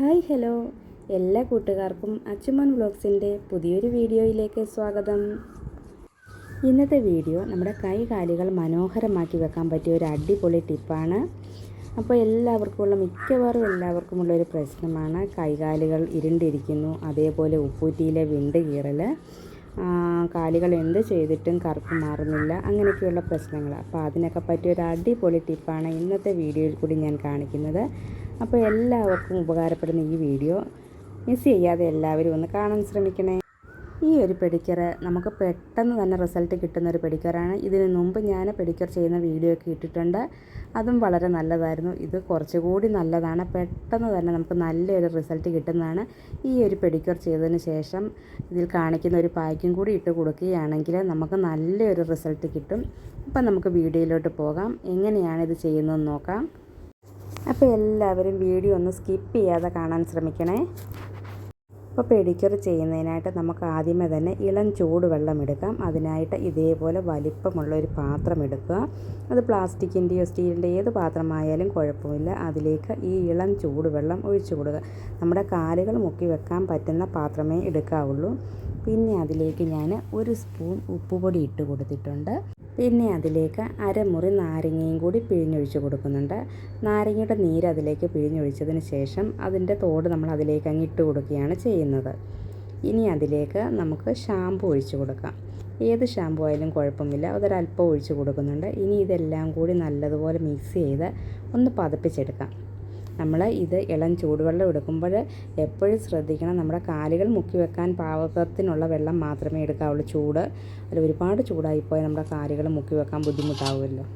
Hi hello. എല്ലാ കൂട്ടുകാർക്കും അച്ചുമൻ വ്ളോഗ്സിന്റെ പുതിയൊരു വീഡിയോയിലേക്ക് സ്വാഗതം. ഇന്നത്തെ വീഡിയോ നമ്മുടെ കൈകാലുകൾ മനോഹരമാക്കി വെക്കാൻ പറ്റിയ ഒരു അടിപൊളി ടിപ്പാണ്. അപ്പോൾ എല്ലാവർക്കുമുള്ള മിക്കവാറും എല്ലാവർക്കുമുള്ള ഒരു പ്രശ്നമാണ് കൈകാലുകൾ ഇരുണ്ടിരിക്കുന്നു അതേപോലെ ഉപ്പൂറ്റിയിലെ വിണ്ട് കീറൽ കാലുകൾ എന്ത് ചെയ്തിട്ടും കറുപ്പ് മാറുന്നില്ല അങ്ങനെയൊക്കെയുള്ള പ്രശ്നങ്ങൾ. അപ്പോൾ അതിനൊക്കെ പറ്റിയ ഒരു അടിപൊളി ടിപ്പാണ് ഇന്നത്തെ വീഡിയോയിൽ കൂടി ഞാൻ കാണിക്കുന്നത്. അപ്പോൾ എല്ലാവർക്കും ഉപകാരപ്പെടുന്ന ഈ വീഡിയോ മിസ് ചെയ്യാതെ എല്ലാവരും ഒന്ന് കാണാൻ ശ്രമിക്കണേ. ഈ ഒരു പെഡിക്കർ നമുക്ക് പെട്ടെന്ന് തന്നെ റിസൾട്ട് കിട്ടുന്ന ഒരു പെഡിക്കറാണ് ഇതിന് മുമ്പ് ഞാൻ പെഡിക്കർ ചെയ്യുന്ന വീഡിയോ ഒക്കെ ഇട്ടിട്ടുണ്ട്. അതും വളരെ നല്ലതായിരുന്നു. ഇത് കുറച്ചുകൂടി നല്ലതാണ്. പെട്ടെന്ന് തന്നെ നമുക്ക് നല്ലൊരു റിസൾട്ട് കിട്ടുന്നതാണ്. ഈ ഒരു പെഡിക്കർ ചെയ്തതിന് ശേഷം ഇതിൽ കാണിക്കുന്ന ഒരു പായ്ക്കും കൂടി ഇട്ട് കൊടുക്കുകയാണെങ്കിൽ നമുക്ക് നല്ലൊരു റിസൾട്ട് കിട്ടും. അപ്പം നമുക്ക് വീഡിയോയിലോട്ട് പോകാം. എങ്ങനെയാണ് ഇത് ചെയ്യുന്നതെന്ന് നോക്കാം. അപ്പോൾ എല്ലാവരും വീഡിയോ ഒന്ന് സ്കിപ്പ് ചെയ്യാതെ കാണാൻ ശ്രമിക്കണേ. അപ്പോൾ പെഡിക്യൂർ ചെയ്യുന്നതിനായിട്ട് നമുക്ക് ആദ്യമേ തന്നെ ഇളം ചൂടുവെള്ളം എടുക്കാം. അതിനായിട്ട് ഇതേപോലെ വലിപ്പമുള്ള ഒരു പാത്രം എടുക്കുക. അത് പ്ലാസ്റ്റിക്കിന്റെയോ സ്റ്റീലിന്റെ ഏത് പാത്രമായാലും കുഴപ്പമില്ല. അതിലേക്ക് ഈ ഇളം ചൂടുവെള്ളം ഒഴിച്ചു കൊടുക്കുക. നമ്മുടെ കാലുകൾ മുക്കി വെക്കാൻ പറ്റുന്ന പാത്രമേ എടുക്കാവുള്ളൂ. പിന്നെ അതിലേക്ക് ഞാൻ ഒരു സ്പൂൺ ഉപ്പുപൊടി ഇട്ട് കൊടുത്തിട്ടുണ്ട്. പിന്നെ അതിലേക്ക് അരമുറി നാരങ്ങയും കൂടി പിഴിഞ്ഞൊഴിച്ച് കൊടുക്കുന്നുണ്ട്. നാരങ്ങയുടെ നീര് അതിലേക്ക് പിഴിഞ്ഞൊഴിച്ചതിന് ശേഷം അതിന്റെ തോട് നമ്മൾ അതിലേക്ക് അങ്ങ് ഇട്ട് കൊടുക്കുകയാണ് ചെയ്യുന്നത്. ഇനി അതിലേക്ക് നമുക്ക് ഷാമ്പു ഒഴിച്ചു കൊടുക്കാം. ഏത് ഷാമ്പു ആയാലും കുഴപ്പമില്ല. അതൊരല്പം ഒഴിച്ചു കൊടുക്കുന്നുണ്ട്. ഇനി ഇതെല്ലാം കൂടി നല്ലതുപോലെ മിക്സ് ചെയ്ത് ഒന്ന് പതപ്പിച്ചെടുക്കാം. നമ്മൾ ഇത് ഇളം ചൂടുവെള്ളം എടുക്കുമ്പോൾ എപ്പോഴും ശ്രദ്ധിക്കണം. നമ്മുടെ കാലുകൾ മുക്കി വെക്കാൻ പാകത്തിനുള്ള വെള്ളം മാത്രമേ എടുക്കാവുള്ളൂ. ചൂട് അതിൽ ഒരുപാട് ചൂടായിപ്പോയാൽ നമ്മുടെ കാലുകൾ മുക്കി വെക്കാൻ ബുദ്ധിമുട്ടാവുമല്ലോ.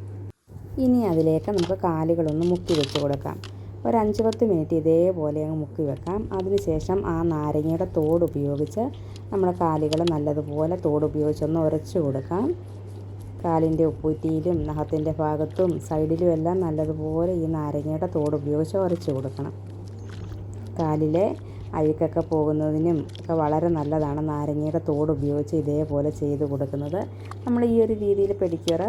ഇനി അതിലേക്ക് നമുക്ക് കാലുകളൊന്ന് മുക്കി വെച്ച് കൊടുക്കാം. ഒരു അഞ്ച് പത്ത് മിനിറ്റ് ഇതേപോലെ അങ്ങ് മുക്കി വെക്കാം. അതിനുശേഷം ആ നാരങ്ങയുടെ തോട് ഉപയോഗിച്ച് നമ്മുടെ കാലുകൾ നല്ലതുപോലെ തോട് ഉപയോഗിച്ചൊന്ന് ഉരച്ച് കൊടുക്കാം. കാലിന്റെ ഉപ്പൂറ്റിയിലും നഖത്തിന്റെ ഭാഗത്തും സൈഡിലും എല്ലാം നല്ലതുപോലെ ഈ നാരങ്ങയുടെ തോട് ഉപയോഗിച്ച് ഉരച്ച് കൊടുക്കണം. കാലിലെ അഴുക്കൊക്കെ പോകുന്നതിനും ഒക്കെ വളരെ നല്ലതാണ് നാരങ്ങയുടെ തോട് ഉപയോഗിച്ച് ഇതേപോലെ ചെയ്ത് കൊടുക്കുന്നത്. നമ്മൾ ഈ ഒരു രീതിയിൽ പെഡിക്യൂർ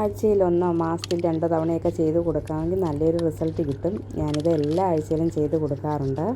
ആഴ്ചയിൽ ഒന്നോ മാസത്തിൽ രണ്ടോ തവണയൊക്കെ ചെയ്ത് കൊടുക്കാമെങ്കിൽ നല്ലൊരു റിസൾട്ട് കിട്ടും. ഞാനിത് എല്ലാ ആഴ്ചയിലും ചെയ്ത് കൊടുക്കാറുണ്ട്.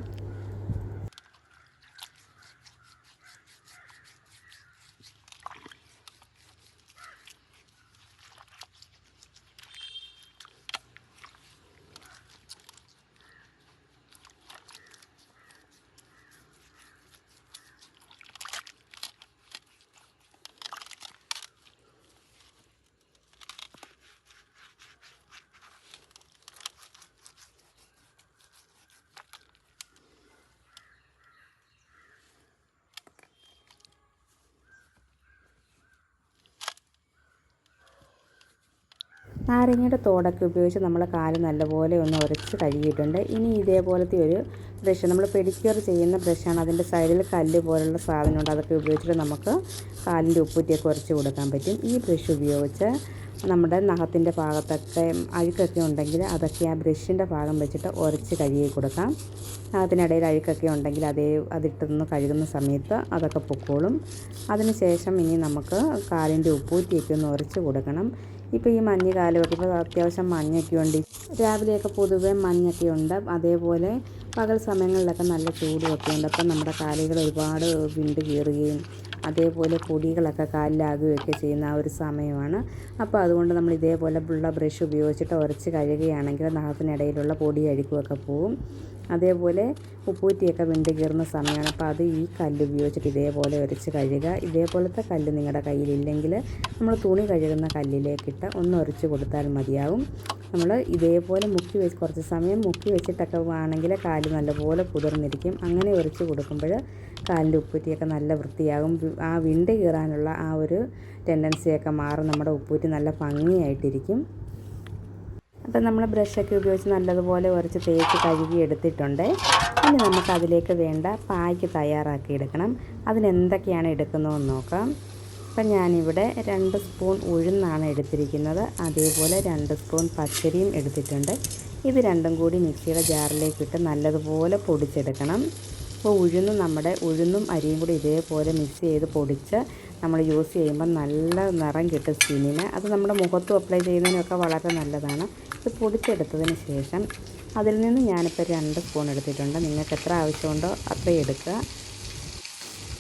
നാരങ്ങയുടെ തോടൊക്കെ ഉപയോഗിച്ച് നമ്മൾ കാൽ നല്ലപോലെ ഒന്ന് ഉരച്ച് കഴുകിയിട്ടുണ്ട്. ഇനി ഇതേപോലത്തെ ഒരു ബ്രഷ് നമ്മൾ പെഡിക്യൂർ ചെയ്യുന്ന ബ്രഷാണ്. അതിന്റെ സൈഡിൽ കല്ല് പോലുള്ള സാധനമുണ്ട്. അതൊക്കെ ഉപയോഗിച്ചിട്ട് നമുക്ക് കാലിന്റെ ഉപ്പൂറ്റിയൊക്കെ ഉരച്ച് കൊടുക്കാൻ പറ്റും. ഈ ബ്രഷ് ഉപയോഗിച്ച് നമ്മുടെ നഖത്തിന്റെ ഭാഗത്തൊക്കെ അഴുക്കൊക്കെ ഉണ്ടെങ്കിൽ അതൊക്കെ ആ ബ്രഷിന്റെ ഭാഗം വെച്ചിട്ട് ഉരച്ച് കഴുകി കൊടുക്കാം. നഖത്തിനിടയിൽ അഴുക്കൊക്കെ ഉണ്ടെങ്കിൽ അതേ അതിട്ടൊന്ന് കഴുകുന്ന സമയത്ത് അതൊക്കെ പൊക്കോളും. അതിനുശേഷം ഇനി നമുക്ക് കാലിന്റെ ഉപ്പൂറ്റിയൊക്കെ ഒന്ന് ഉരച്ച് കൊടുക്കണം. ഇപ്പോൾ ഈ മഞ്ഞ് കാലമൊക്കെ ഇപ്പോൾ അത്യാവശ്യം മഞ്ഞൊക്കെ ഉണ്ട് രാവിലെയൊക്കെ പൊതുവെ മഞ്ഞൊക്കെ ഉണ്ട് അതേപോലെ പകൽ സമയങ്ങളിലൊക്കെ നല്ല ചൂടുമൊക്കെ ഉണ്ട് അപ്പം നമ്മുടെ കാലുകൾ ഒരുപാട് വിണ്ട് കീറുകയും അതേപോലെ പൊടികളൊക്കെ കാലിലാകുകയൊക്കെ ചെയ്യുന്ന ആ ഒരു സമയമാണ്. അപ്പോൾ അതുകൊണ്ട് നമ്മൾ ഇതേപോലെ ഉള്ള ബ്രഷ് ഉപയോഗിച്ചിട്ട് ഉരച്ച് കഴുകുകയാണെങ്കിൽ നഖത്തിനിടയിലുള്ള പൊടി അഴുക്കുമൊക്കെ പോവും. അതേപോലെ ഉപ്പൂറ്റിയൊക്കെ വിണ്ട് കീറുന്ന സമയമാണ്. അപ്പോൾ അത് ഈ കല്ല് ഉപയോഗിച്ചിട്ട് ഇതേപോലെ ഉരച്ച് കഴുകുക. ഇതേപോലത്തെ കല്ല് നിങ്ങളുടെ കയ്യിലില്ലെങ്കിൽ നമ്മൾ തുണി കഴുകുന്ന കല്ലിലേക്കിട്ട് ഒന്ന് ഉരച്ച് കൊടുത്താൽ മതിയാവും. നമ്മൾ ഇതേപോലെ മുക്കി വെച്ച് കുറച്ച് സമയം മുക്കി വെച്ചിട്ടൊക്കെ ആണെങ്കിൽ കാൽ നല്ലപോലെ കുതിർന്നിരിക്കും. അങ്ങനെ ഉരച്ച് കൊടുക്കുമ്പോൾ കാലിന്റെ ഉപ്പൂറ്റിയൊക്കെ നല്ല വൃത്തിയാകും. ആ വിണ്ട് കീറാനുള്ള ആ ഒരു ടെൻഡൻസിയൊക്കെ മാറും. നമ്മുടെ ഉപ്പൂറ്റി നല്ല ഭംഗിയായിട്ടിരിക്കും. അപ്പം നമ്മൾ ബ്രഷൊക്കെ ഉപയോഗിച്ച് നല്ലതുപോലെ ഉരച്ച് തേച്ച് കഴുകി എടുത്തിട്ടുണ്ട്. ഇനി നമുക്ക് അതിലേക്ക് വേണ്ട പായ്ക്ക് തയ്യാറാക്കി എടുക്കണം. അതിനെന്തൊക്കെയാണ് എടുക്കുന്നതെന്ന് നോക്കാം. അപ്പം ഞാനിവിടെ രണ്ട് സ്പൂൺ ഉഴുന്നാണ് എടുത്തിരിക്കുന്നത്. അതേപോലെ രണ്ട് സ്പൂൺ പച്ചരിയും എടുത്തിട്ടുണ്ട്. ഇത് രണ്ടും കൂടി മിക്സിയുടെ ജാറിലേക്കിട്ട് നല്ലതുപോലെ പൊടിച്ചെടുക്കണം. അപ്പോൾ ഉഴുന്ന് നമ്മുടെ ഉഴുന്നും അരിയും കൂടി ഇതേപോലെ മിക്സ് ചെയ്ത് പൊടിച്ച് നമ്മൾ യൂസ് ചെയ്യുമ്പോൾ നല്ല നിറം കിട്ടും സ്കിന്നിന് അത് നമ്മുടെ മുഖത്തും അപ്ലൈ ചെയ്യുന്നതിനൊക്കെ വളരെ നല്ലതാണ്. ഇത് പൊടിച്ചെടുത്തതിന് ശേഷം അതിൽ നിന്ന് ഞാനിപ്പോൾ രണ്ട് സ്പൂൺ എടുത്തിട്ടുണ്ട്. നിങ്ങൾക്ക് എത്ര ആവശ്യമുണ്ടോ അത്രയും എടുക്കുക.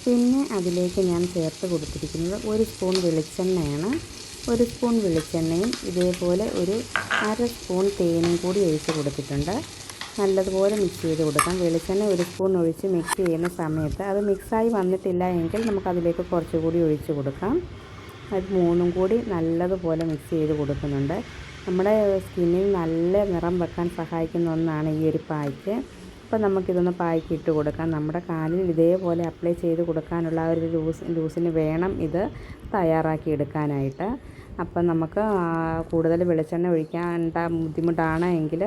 പിന്നെ അതിലേക്ക് ഞാൻ ചേർത്ത് കൊടുത്തിരിക്കുന്നത് ഒരു സ്പൂൺ വെളിച്ചെണ്ണയാണ്. ഒരു സ്പൂൺ വെളിച്ചെണ്ണയും ഇതേപോലെ ഒരു അര സ്പൂൺ തേനും കൂടി ഒഴിച്ച് കൊടുത്തിട്ടുണ്ട്. നല്ലതുപോലെ മിക്സ് ചെയ്ത് കൊടുക്കാം. വെളിച്ചെണ്ണ ഒരു സ്പൂൺ ഒഴിച്ച് മിക്സ് ചെയ്യുന്ന സമയത്ത് അത് മിക്സായി വന്നിട്ടില്ല എങ്കിൽ നമുക്കതിലേക്ക് കുറച്ചുകൂടി ഒഴിച്ച് കൊടുക്കാം. അത് മൂന്നും കൂടി നല്ലതുപോലെ മിക്സ് ചെയ്ത് കൊടുക്കുന്നുണ്ട്. നമ്മുടെ സ്കിന്നിൽ നല്ല നിറം വെക്കാൻ സഹായിക്കുന്ന ഒന്നാണ് ഈ ഒരു പായ്ക്ക്. അപ്പോൾ നമുക്കിതൊന്ന് പായ്ക്ക് ഇട്ട് കൊടുക്കാം. നമ്മുടെ കാലിൽ ഇതേപോലെ അപ്ലൈ ചെയ്ത് കൊടുക്കാനുള്ള ആ ഒരു ലൂസ് ലൂസിന് വേണം ഇത് തയ്യാറാക്കി എടുക്കാനായിട്ട്. അപ്പം നമുക്ക് കൂടുതൽ വെളിച്ചെണ്ണ ഒഴിക്കാൻ ബുദ്ധിമുട്ടാണ് എങ്കിൽ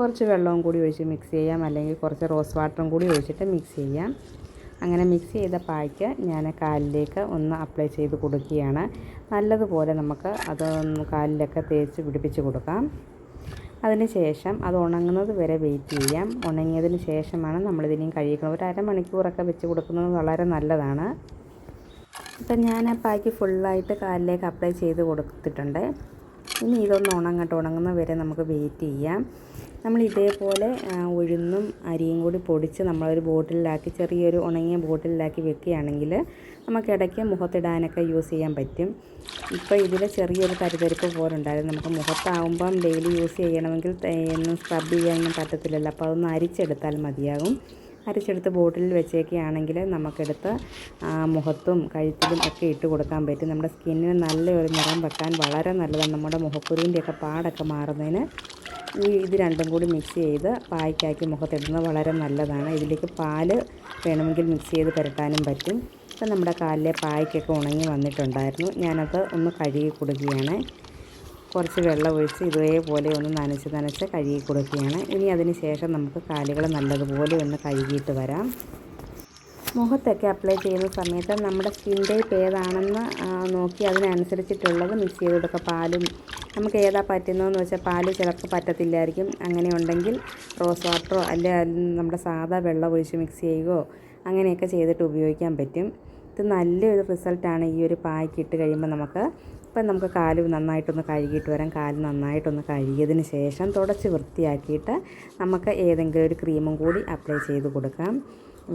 കുറച്ച് വെള്ളവും കൂടി ഒഴിച്ച് മിക്സ് ചെയ്യാം. അല്ലെങ്കിൽ കുറച്ച് റോസ് വാട്ടറും കൂടി ഒഴിച്ചിട്ട് മിക്സ് ചെയ്യാം. അങ്ങനെ മിക്സ് ചെയ്ത പായ്ക്ക് ഞാൻ കാലിലേക്ക് ഒന്ന് അപ്ലൈ ചെയ്ത് കൊടുക്കുകയാണ്. നല്ലതുപോലെ നമുക്ക് അത് കാലിലൊക്കെ തേച്ച് പിടിപ്പിച്ച് കൊടുക്കാം. അതിന് ശേഷം അത് ഉണങ്ങുന്നത് വരെ വെയിറ്റ് ചെയ്യാം. ഉണങ്ങിയതിന് ശേഷമാണ് നമ്മളിതിനെയും കഴിക്കുന്നത് ഒരു അരമണിക്കൂറൊക്കെ വെച്ച് കൊടുക്കുന്നത് വളരെ നല്ലതാണ്. ഇപ്പം ഞാൻ ആ പായ്ക്ക് ഫുള്ളായിട്ട് കാലിലേക്ക് അപ്ലൈ ചെയ്ത് കൊടുത്തിട്ടുണ്ട്. ഇനി ഇതൊന്ന് ഉണങ്ങട്ടെ. ഉണങ്ങുന്ന വരെ നമുക്ക് വെയിറ്റ് ചെയ്യാം. നമ്മൾ ഇതേപോലെ ഉഴുന്നും അരിയും കൂടി പൊടിച്ച് നമ്മളൊരു ബോട്ടിലാക്കി ചെറിയൊരു ഉണങ്ങിയ ബോട്ടിലാക്കി വെക്കുകയാണെങ്കിൽ നമുക്ക് ഇടയ്ക്ക് മുഖത്തിടാനൊക്കെ യൂസ് ചെയ്യാൻ പറ്റും. ഇപ്പോൾ ഇതിൽ ചെറിയൊരു തരിതരിപ്പ് പോലെ ഉണ്ടായിരുന്നു. നമുക്ക് മുഖത്താവുമ്പം ഡെയിലി യൂസ് ചെയ്യണമെങ്കിൽ ഒന്നും സ്ക്രബ് ചെയ്യാനൊന്നും പറ്റത്തില്ലല്ലോ. അപ്പോൾ അതൊന്ന് അരിച്ചെടുത്താൽ മതിയാകും. അരച്ചെടുത്ത് ബോട്ടിലിൽ വെച്ചേക്കുകയാണെങ്കിൽ നമുക്കെടുത്ത് മുഖത്തും കഴുത്തിലും ഒക്കെ ഇട്ട് കൊടുക്കാൻ പറ്റും. നമ്മുടെ സ്കിന്നിന് നല്ലൊരു നിറം വെക്കാൻ വളരെ നല്ലതാണ്. നമ്മുടെ മുഖക്കുരുവിന്റെയൊക്കെ പാടൊക്കെ മാറുന്നതിന് ഈ ഇത് രണ്ടും കൂടി മിക്സ് ചെയ്ത് പായ്ക്കാക്കി മുഖത്തിടുന്നത് വളരെ നല്ലതാണ്. ഇതിലേക്ക് പാൽ വേണമെങ്കിൽ മിക്സ് ചെയ്ത് പുരട്ടാനും പറ്റും. ഇപ്പം നമ്മുടെ കാലിലെ പായ്ക്കൊക്കെ ഉണങ്ങി വന്നിട്ടുണ്ടായിരുന്നു. ഞാനത് ഒന്ന് കഴുകി കൊടുക്കുകയാണ്. കുറച്ച് വെള്ളം ഒഴിച്ച് ഇതേപോലെ ഒന്ന് നനച്ച് നനച്ച് കഴുകി കൊടുക്കുകയാണ്. ഇനി അതിന് ശേഷം നമുക്ക് കാലുകൾ നല്ലതുപോലെ ഒന്ന് കഴുകിയിട്ട് വരാം. മുഖത്തൊക്കെ അപ്ലൈ ചെയ്യുന്ന സമയത്ത് നമ്മുടെ സ്കിൻ ടൈപ്പ് ഏതാണെന്ന് നോക്കി അതിനനുസരിച്ചിട്ടുള്ളത് മിക്സ് ചെയ്ത് കൊടുക്കുക പാലും നമുക്ക് ഏതാ പറ്റുന്നതെന്ന് വെച്ചാൽ പാൽ ചിലപ്പോൾ പറ്റത്തില്ലായിരിക്കും. അങ്ങനെ ഉണ്ടെങ്കിൽ റോസ് വാട്ടറോ അല്ലെ നമ്മുടെ സാധാ വെള്ളം ഒഴിച്ച് മിക്സ് ചെയ്യുകയോ അങ്ങനെയൊക്കെ ചെയ്തിട്ട് ഉപയോഗിക്കാൻ പറ്റും. ഇത് നല്ലൊരു റിസൾട്ടാണ് ഈ ഒരു പായ്ക്ക് ഇട്ട് കഴിയുമ്പോൾ നമുക്ക്. ഇപ്പം നമുക്ക് കാൽ നന്നായിട്ടൊന്ന് കഴുകിയിട്ട് വരാം. കാൽ നന്നായിട്ടൊന്ന് കഴുകിയതിന് ശേഷം തുടച്ച് വൃത്തിയാക്കിയിട്ട് നമുക്ക് ഏതെങ്കിലും ഒരു ക്രീമും കൂടി അപ്ലൈ ചെയ്ത് കൊടുക്കാം.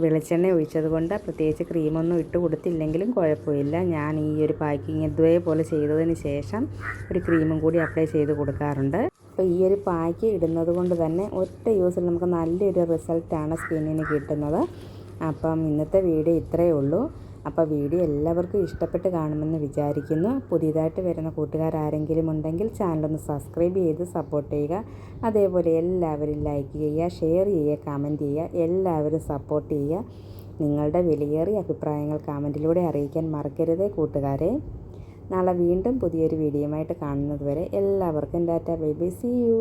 വെളിച്ചെണ്ണ ഒഴിച്ചത് കൊണ്ട് പ്രത്യേകിച്ച് ക്രീമൊന്നും ഇട്ട് കൊടുത്തില്ലെങ്കിലും കുഴപ്പമില്ല. ഞാൻ ഈ ഒരു പാക്കിങ് പോലെ ചെയ്തതിന് ശേഷം ഒരു ക്രീമും കൂടി അപ്ലൈ ചെയ്ത് കൊടുക്കാറുണ്ട്. അപ്പോൾ ഈ ഒരു പാക്ക് ഇടുന്നത് കൊണ്ട് തന്നെ ഒറ്റ യൂസിൽ നമുക്ക് നല്ലൊരു റിസൾട്ടാണ് സ്കിന്നിന് കിട്ടുന്നത്. അപ്പം ഇന്നത്തെ വീഡിയോ ഇത്രയേ ഉള്ളൂ. അപ്പോൾ വീഡിയോ എല്ലാവർക്കും ഇഷ്ടപ്പെട്ട് കാണുമെന്ന് വിചാരിക്കുന്നു. പുതിയതായിട്ട് വരുന്ന കൂട്ടുകാർ ആരെങ്കിലും ഉണ്ടെങ്കിൽ ചാനലൊന്ന് സബ്സ്ക്രൈബ് ചെയ്ത് സപ്പോർട്ട് ചെയ്യുക. അതേപോലെ എല്ലാവരും ലൈക്ക് ചെയ്യുക ഷെയർ ചെയ്യുക കമന്റ് ചെയ്യുക എല്ലാവരും സപ്പോർട്ട് ചെയ്യുക. നിങ്ങളുടെ വിലയേറിയ അഭിപ്രായങ്ങൾ കമന്റിലൂടെ അറിയിക്കാൻ മറക്കരുത് കൂട്ടുകാരെ. നാളെ വീണ്ടും പുതിയൊരു വീഡിയോയുമായിട്ട് കാണുന്നത് വരെ എല്ലാവർക്കും tata bye bye see you